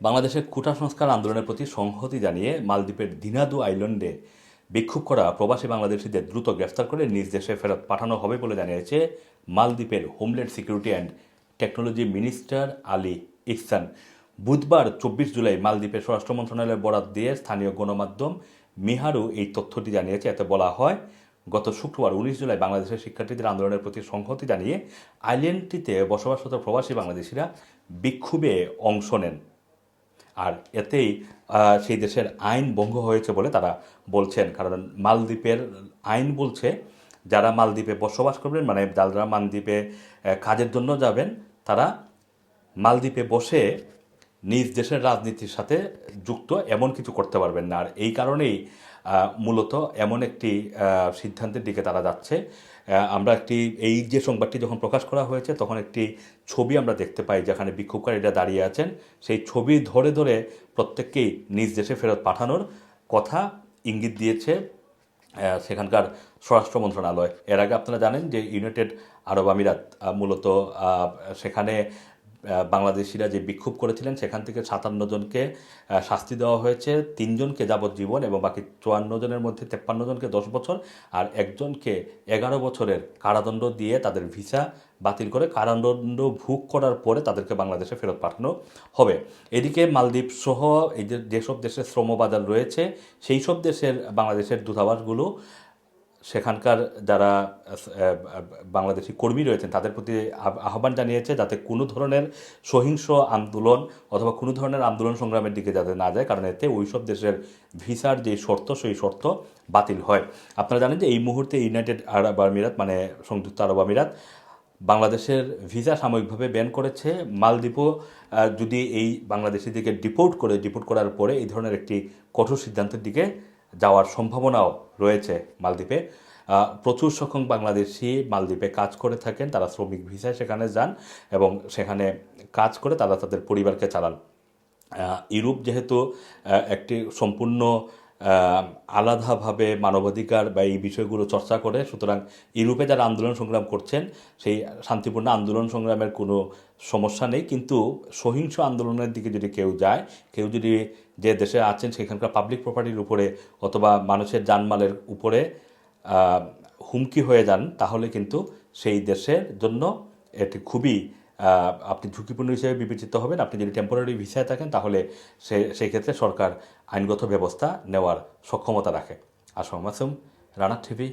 বাংলাদেশের কুটা সংস্কার আন্দোলনের প্রতি সংহতি জানিয়ে মালদ্বীপের দিনাদু আইল্যান্ডে বিক্ষোভ করা প্রবাসী বাংলাদেশিদের দ্রুত গ্রেফতার করে নিজ দেশে ফেরত পাঠানো হবে বলে জানিয়েছে মালদ্বীপের homeland security and technology minister Ali Ihsan. বুধবার চব্বিশ জুলাই মালদ্বীপের স্বরাষ্ট্র মন্ত্রণালয়ের বরাত দিয়ে স্থানীয় গণমাধ্যম মিহারু এই তথ্যটি জানিয়েছে। এতে বলা হয়, গত শুক্রবার উনিশ জুলাই বাংলাদেশের শিক্ষার্থীদের আন্দোলনের প্রতি সংহতি জানিয়ে আইল্যান্ডটিতে বসবাসরত প্রবাসী বাংলাদেশিরা বিক্ষোভে অংশ নেন। আর এতেই সেই দেশের আইন ভঙ্গ হয়েছে বলে তারা বলছেন। কারণ মালদ্বীপের আইন বলছে, যারা মালদ্বীপে বসবাস করবেন মানে যারা মালদ্বীপে কাজের জন্য যাবেন, তারা মালদ্বীপে বসে নিজ দেশের রাজনীতির সাথে যুক্ত, এমন কিছু করতে পারবেন না। আর এই কারণেই মূলত এমন একটি সিদ্ধান্তের দিকে তারা যাচ্ছে। আমরা একটি, এই যে সংবাদটি যখন প্রকাশ করা হয়েছে, তখন একটি ছবি আমরা দেখতে পাই, যেখানে বিক্ষোভকারীরা দাঁড়িয়ে আছেন। সেই ছবি ধরে ধরে প্রত্যেককেই নিজ দেশে ফেরত পাঠানোর কথা ইঙ্গিত দিয়েছে সেখানকার স্বরাষ্ট্র মন্ত্রণালয়। এর আগে আপনারা জানেন যে ইউনাইটেড আরব আমিরাত মূলত সেখানে বাংলাদেশিরা যে বিক্ষোভ করেছিলেন, সেখান থেকে সাতান্ন জনকে শাস্তি দেওয়া হয়েছে। তিনজনকে যাবজ্জীবন এবং বাকি চুয়ান্ন জনের মধ্যে তেপ্পান্ন জনকে দশ বছর আর একজনকে এগারো বছরের কারাদণ্ড দিয়ে তাদের ভিসা বাতিল করে কারাদণ্ড ভোগ করার পরে তাদেরকে বাংলাদেশে ফেরত পাঠানো হবে। এদিকে মালদ্বীপ সহ এই যেসব দেশের শ্রমবাজার রয়েছে, সেই সব দেশের বাংলাদেশের দূতাবাসগুলো সেখানকার যারা বাংলাদেশি কর্মী রয়েছেন, তাদের প্রতি আহ্বান জানিয়েছে যাতে কোনো ধরনের সহিংস আন্দোলন অথবা কোনো ধরনের আন্দোলন সংগ্রামের দিকে যাতে না যায়, কারণ এতে ওই সব দেশের ভিসার যে শর্ত, সেই শর্ত বাতিল হয়। আপনারা জানেন যে এই মুহূর্তে ইউনাইটেড আরব আমিরাত মানে সংযুক্ত আরব আমিরাত, বাংলাদেশের ভিসা সাময়িকভাবে ব্যান করেছে। মালদ্বীপও যদি এই বাংলাদেশিদেরকে ডিপোর্ট করে, ডিপোর্ট করার পরে এই ধরনের একটি কঠোর সিদ্ধান্তের দিকে যাওয়ার সম্ভাবনাও রয়েছে মালদ্বীপে। প্রচুর সংখ্যক বাংলাদেশি মালদ্বীপে কাজ করে থাকেন, তারা শ্রমিক ভিসায় সেখানে যান এবং সেখানে কাজ করে তারা তাদের পরিবারকে চালান। ইউরোপ যেহেতু একটি সম্পূর্ণ আলাদাভাবে মানবাধিকার বা এই বিষয়গুলো চর্চা করে, সুতরাং ইউরোপে যারা আন্দোলন সংগ্রাম করছেন, সেই শান্তিপূর্ণ আন্দোলন সংগ্রামের কোনো সমস্যা নেই। কিন্তু সহিংস আন্দোলনের দিকে যদি কেউ যায়, কেউ যদি যে দেশে আছেন, সেখানকার পাবলিক প্রপার্টির উপরে অথবা মানুষের জানমালের উপরে হুমকি হয়ে যান, তাহলে কিন্তু সেই দেশের জন্য এটি খুবই আপনি ঝুঁকিপূর্ণ হিসেবে বিবেচিত হবেন। আপনি যদি টেম্পোরারি ভিসায় থাকেন, তাহলে সে সেই ক্ষেত্রে সরকার আইনগত ব্যবস্থা নেওয়ার সক্ষমতা রাখে। আসম মাসুম রানা টিভি